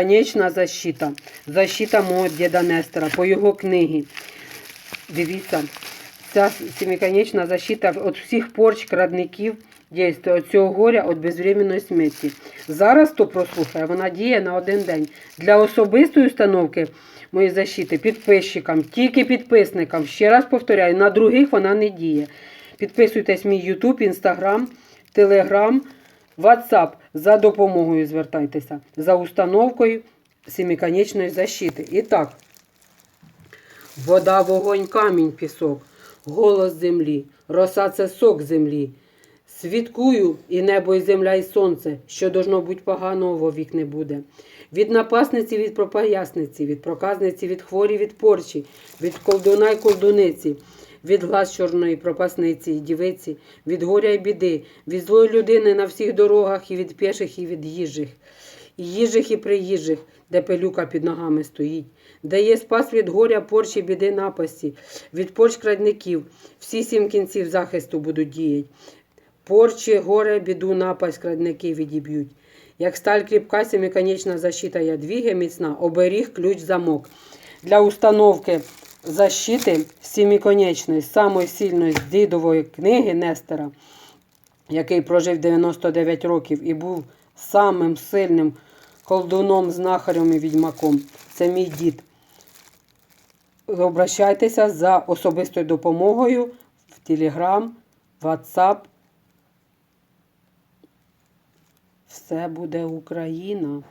Конечна защита. Защита мого діда Нестора по його книгі. Дивіться, ця семиконечна защита від всіх порч, крадників дійствує від цього горя, від безвременної смерті. Зараз, хто прослухає, вона діє на один день. Для особистої установки моєї защити підписчикам, тільки підписникам, ще раз повторяю, на других вона не діє. Підписуйтесь мій YouTube, Instagram, Telegram, WhatsApp. За допомогою звертайтеся. За установкою семиконечної защити. І так, Вода, вогонь, камінь, пісок, голос землі, роса це сок землі. Свідкую і небо, і земля, і сонце, що должно бути поганого вовік не буде. Від напасниці, від пропаясниці, від проказниці, від хворі, від порчі, від колдуна й колдуниці, від глаз чорної пропасниці і дівиці, від горя й біди, від злої людини на всіх дорогах, і від піших, і від їжих і їжих і приїжих, де пилюка під ногами стоїть, де є спас від горя, порчі, біди, напасті, від порч крадників, всі сім кінців захисту будуть діять. Порчі, горе, біду, напасть крадники відіб'ють. Як сталь кріпка, семиконечна защита ядвіги міцна, оберіг ключ замок. Для установки защити семиконечної, самої сильної з дідової книги Нестера, який прожив 99 років і був самим сильним колдуном, знахарем і відьмаком. Це мій дід. Обращайтеся за особистою допомогою в Телеграм, WhatsApp. Все буде Україна.